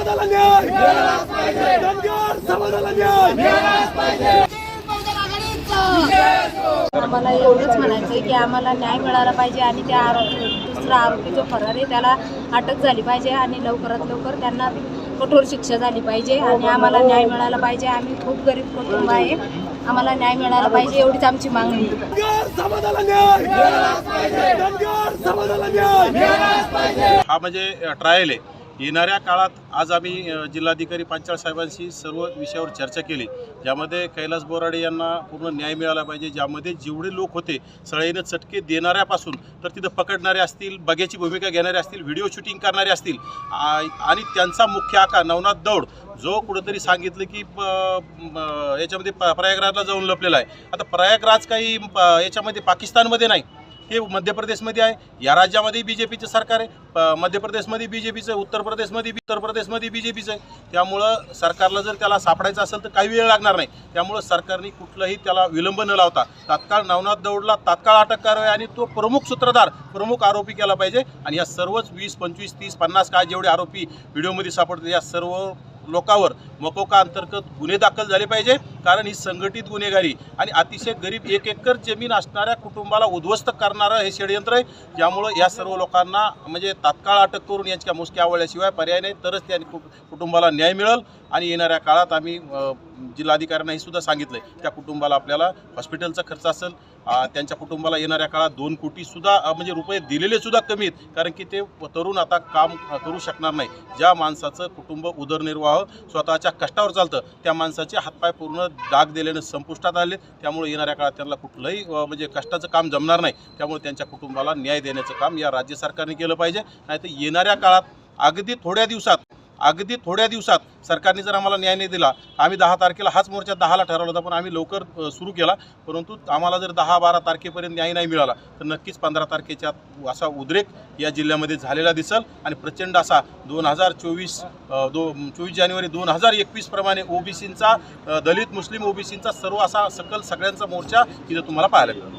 समाजाला न्याय. धनगर समाजाला न्याय. आम्हाला एवढंच म्हणायचं आहे की आम्हाला न्याय मिळाला पाहिजे आणि त्या आरोपी दुसरा आरोपी जो फरार आहे त्याला अटक झाली पाहिजे आणि लवकरात लवकर त्यांना कठोर शिक्षा झाली पाहिजे आणि आम्हाला न्याय मिळाला पाहिजे. आम्ही खूप गरीब कुटुंब आहे. आम्हाला न्याय मिळाला पाहिजे एवढीच आमची मागणी. हा म्हणजे ट्रायल आहे. येणाऱ्या काळात आज आम्ही जिल्हाधिकारी पांचाळ साहेबांशी सर्व विषयावर चर्चा केली. ज्यामध्ये कैलास बोराडे यांना पूर्ण न्याय मिळाला पाहिजे. ज्यामध्ये जेवढे लोक होते सळईनं चटके देणाऱ्यापासून तर तिथं पकडणारे असतील बग्याची भूमिका घेणारे असतील व्हिडिओ शूटिंग करणारे असतील आणि त्यांचा मुख्य आकार नवनाथ दौड जो कुठंतरी सांगितलं की प- याच्यामध्ये प्रयागराजला जाऊन लपलेला आहे. आता प्रयागराज काही प- याच्यामध्ये पाकिस्तानमध्ये नाही. ते मध्य प्रदेशमध्ये आहे. या राज्यामध्ये बी जे पीचं सरकार आहे. मध्य प्रदेशमध्ये बी जे पीचं उत्तर प्रदेशमध्ये बी उत्तर प्रदेशमध्ये बी जे पीचं आहे. त्यामुळं सरकारला जर त्याला सापडायचं असेल तर काही वेळ लागणार नाही. त्यामुळं सरकारने कुठलंही त्याला विलंब न लावता तात्काळ नवनाथ दौडला तात्काळ अटक करावी आणि तो प्रमुख सूत्रधार प्रमुख आरोपी केला पाहिजे. आणि या सर्वच वीस पंचवीस तीस पन्नास काय जेवढे आरोपी व्हिडिओमध्ये सापडते या सर्व लोकांवर मकोका अंतर्गत गुन्हे दाखल झाले पाहिजे. कारण ही संघटित गुन्हेगारी आणि अतिशय गरीब एक एकर जमीन असणाऱ्या कुटुंबाला उद्ध्वस्त करणारं हे षडयंत्र आहे. ज्यामुळं या सर्व लोकांना म्हणजे तात्काळ अटक करून यांच्या मुसक्या आवळल्याशिवाय पर्याय नाही तरच त्या कुटुंबाला न्याय मिळेल. आणि येणाऱ्या काळात आम्ही जिल्हाधिकाऱ्यांना हे सुद्धा सांगितलं आहे त्या कुटुंबाला आपल्याला हॉस्पिटलचा खर्च असेल त्यांच्या कुटुंबाला येणाऱ्या काळात दोन कोटीसुद्धा म्हणजे रुपये दिलेले सुद्धा कमी आहेत. कारण की ते तरुण आता काम करू शकणार नाही. ज्या माणसाचं कुटुंब उदरनिर्वाह स्वतःच्या कष्टावर चालतं त्या माणसाचे हातपाय पूर्ण डाग दिल्याने संपुष्टात आले. त्यामुळे येणाऱ्या काळात त्यांना कुठलंही म्हणजे कष्टाचं काम जमणार नाही. त्यामुळे त्यांच्या कुटुंबाला न्याय देण्याचं काम या राज्य सरकारने केलं पाहिजे. नाहीतर येणाऱ्या काळात अगदी थोड्या दिवसात अगदी थोड्या दिवसात सरकारने जर आम्हाला न्याय नाही दिला आम्ही दहा तारखेला हाच मोर्चा दहाला ठरवला होता पण आम्ही लवकर सुरू केला. परंतु आम्हाला जर दहा बारा तारखेपर्यंत न्याय नाही मिळाला तर नक्कीच पंधरा तारखेच्या असा उद्रेक या जिल्ह्यामध्ये झालेला दिसल. आणि प्रचंड असा दोन हजार चोवीस दो चोवीस जानेवारी दोन हजार एकवीसप्रमाणे ओबीसींचा दलित मुस्लिम ओबीसींचा सर्व असा सकल सगळ्यांचा मोर्चा इथं तुम्हाला पाहायला मिळेल.